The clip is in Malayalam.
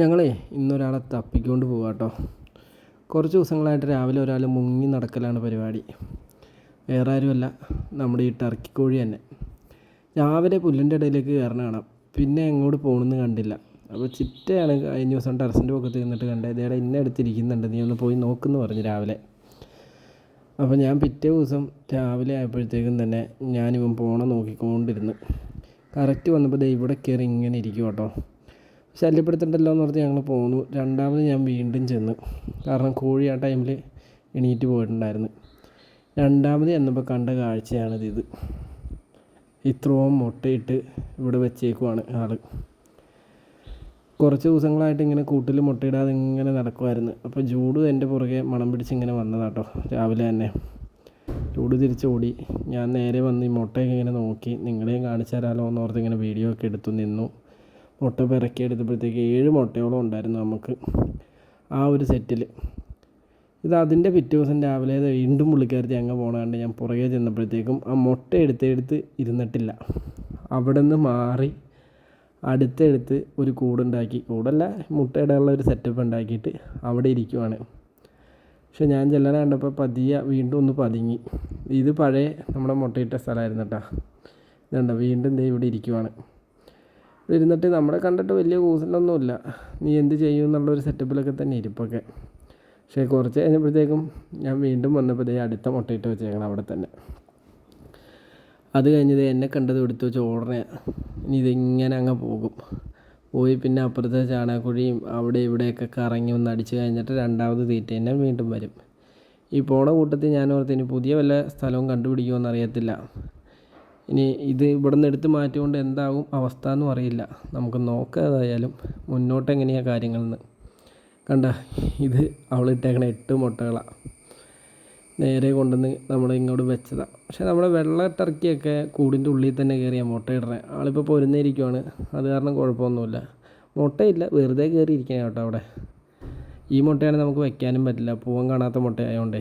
ഞങ്ങളേ ഇന്നൊരാളെ തപ്പിക്കൊണ്ട് പോവാ കേട്ടോ കുറച്ച് ദിവസങ്ങളായിട്ട് രാവിലെ ഒരാൾ മുങ്ങി നടക്കലാണ് പരിപാടി. വേറെ ആരുമല്ല നമ്മുടെ ഈ ടർക്കി കോഴി തന്നെ. രാവിലെ പുല്ലിന്റെ ഇടയിലേക്ക് കയറണ കാണാം. പിന്നെ എങ്ങോട്ട് പോകണമെന്ന് കണ്ടില്ല. അപ്പോൾ ചിറ്റയാണ് കഴിഞ്ഞ ദിവസം ടെറസിന്റെ പൊക്കത്ത് നിന്നിട്ട് കണ്ടത് ഇതേടെ ഇന്ന അടുത്തിരിക്കുന്നുണ്ട് നീ ഒന്ന് പോയി നോക്കുമെന്ന് പറഞ്ഞു രാവിലെ. അപ്പോൾ ഞാൻ പിറ്റേ ദിവസം രാവിലെ ആയപ്പോഴത്തേക്കും തന്നെ ഞാനിവൻ പോണം നോക്കിക്കൊണ്ടിരുന്നു. കറക്റ്റ് വന്നപ്പോൾ ദേ ഇവിടെ കയറി ഇങ്ങനെ ഇരിക്കും കേട്ടോ ശല്യപ്പെടുത്തണ്ടല്ലോ എന്ന് പറഞ്ഞ് ഞങ്ങൾ പോന്നു. രണ്ടാമത് ഞാൻ വീണ്ടും ചെന്നു. കാരണം കോഴി ആ ടൈമിൽ എണീറ്റ് പോയിട്ടുണ്ടായിരുന്നു. രണ്ടാമത് ചെന്നപ്പോൾ കണ്ട കാഴ്ചയാണിത് ഇത്. ഇത്രയും മുട്ടയിട്ട് ഇവിടെ വെച്ചേക്കുവാണ് ആൾ കുറച്ച് ദിവസങ്ങളായിട്ട് ഇങ്ങനെ കൂട്ടിൽ മുട്ടയിടാതെ ഇങ്ങനെ നടക്കുമായിരുന്നു അപ്പോൾ ചൂട് എന്റെ പുറകെ മണം പിടിച്ച് ഇങ്ങനെ വന്നതാട്ടോ രാവിലെ തന്നെ. ചൂട് തിരിച്ചോടി ഞാൻ നേരെ വന്ന് ഈ മുട്ടയൊക്കെ ഇങ്ങനെ നോക്കി. നിങ്ങളെയും കാണിച്ചു തരാമല്ലോ എന്ന് ഓർത്ത് ഇങ്ങനെ വീഡിയോ ഒക്കെ എടുത്തു നിന്നു. മുട്ട പിറക്കി എടുത്തപ്പോഴത്തേക്ക് ഏഴ് മുട്ടയോളം ഉണ്ടായിരുന്നു നമുക്ക് ആ ഒരു സെറ്റിൽ. ഇത് അതിന്റെ പിറ്റേ ദിവസം രാവിലെ വീണ്ടും പുള്ളിക്കാരത്തി അങ്ങ് പോണ ഞാൻ പുറകെ ചെന്നപ്പോഴത്തേക്കും ആ മുട്ട എടുത്തെടുത്ത് ഇരുന്നിട്ടില്ല. അവിടെ നിന്ന് മാറി അടുത്തെടുത്ത് ഒരു കൂടുണ്ടാക്കി. കൂടല്ല മുട്ടയിടാനുള്ള ഒരു സെറ്റപ്പ് ഉണ്ടാക്കിയിട്ട് അവിടെ ഇരിക്കുവാണ്. പക്ഷെ ഞാൻ ചെല്ലണ കണ്ടപ്പോൾ പതിയെ വീണ്ടും ഒന്ന് പതുങ്ങി. ഇത് പഴയ നമ്മുടെ മുട്ടയിട്ട സ്ഥലമായിരുന്നു കേട്ടോ. ഇതുണ്ട് വീണ്ടും ദേ ഇവിടെ ഇരിക്കുവാണ്. ഇരുന്നിട്ട് നമ്മളെ കണ്ടിട്ട് വലിയ കൂസലൊന്നുമില്ല. നീ എന്ത് ചെയ്യും എന്നുള്ളൊരു സെറ്റപ്പിലൊക്കെ തന്നെ ഇരിപ്പൊക്കെ. പക്ഷേ കുറച്ച് കഴിഞ്ഞപ്പോഴത്തേക്കും ഞാൻ വീണ്ടും വന്നപ്പോൾ അടുത്ത മുട്ടയിട്ട് വെച്ചേക്കണം അവിടെ തന്നെ. അത് കഴിഞ്ഞത് എന്നെ കണ്ടത് എടുത്ത് വെച്ച് ഉടനെ ഇനി ഇതിങ്ങനെ അങ്ങ് പോകും. പോയി പിന്നെ അപ്പുറത്തെ ചാണകക്കുഴിയും അവിടെ ഇവിടെയൊക്കെ കറങ്ങി ഒന്ന് അടിച്ച് കഴിഞ്ഞിട്ട് രണ്ടാമത് തീറ്റ തന്നെ വീണ്ടും വരും. ഈ പോണ കൂട്ടത്തിൽ ഞാൻ ഓർത്ത് ഇനി പുതിയ വല്ല സ്ഥലവും കണ്ടുപിടിക്കുമോ അറിയത്തില്ല. ഇനി ഇത് ഇവിടെ നിന്ന് എടുത്ത് മാറ്റിക്കൊണ്ട് എന്താകും അവസ്ഥ എന്നും അറിയില്ല. നമുക്ക് നോക്കാം ഏതായാലും മുന്നോട്ട് എങ്ങനെയാണ് കാര്യങ്ങളെന്ന്. കണ്ട ഇത് അവൾ ഇട്ടേക്കണ എട്ട് മുട്ടകളാണ് നേരെ കൊണ്ടുവന്ന് നമ്മൾ ഇങ്ങോട്ട് വെച്ചതാണ് പക്ഷേ നമ്മുടെ വെള്ള ടർക്കിയൊക്കെ കൂടിന്റെ ഉള്ളിൽ തന്നെ കയറിയാണ് മുട്ടയിടണേ ആളിപ്പോൾ പൊരുന്നേരിക്കുവാണ്. അത് കാരണം കുഴപ്പമൊന്നുമില്ല. മുട്ടയില്ല വെറുതെ കയറി ഇരിക്കാൻ കേട്ടോ അവിടെ. ഈ മുട്ടയാണെങ്കിൽ നമുക്ക് വെക്കാനും പറ്റില്ല. പൂവൻ കാണാത്ത മുട്ടയായതുകൊണ്ടേ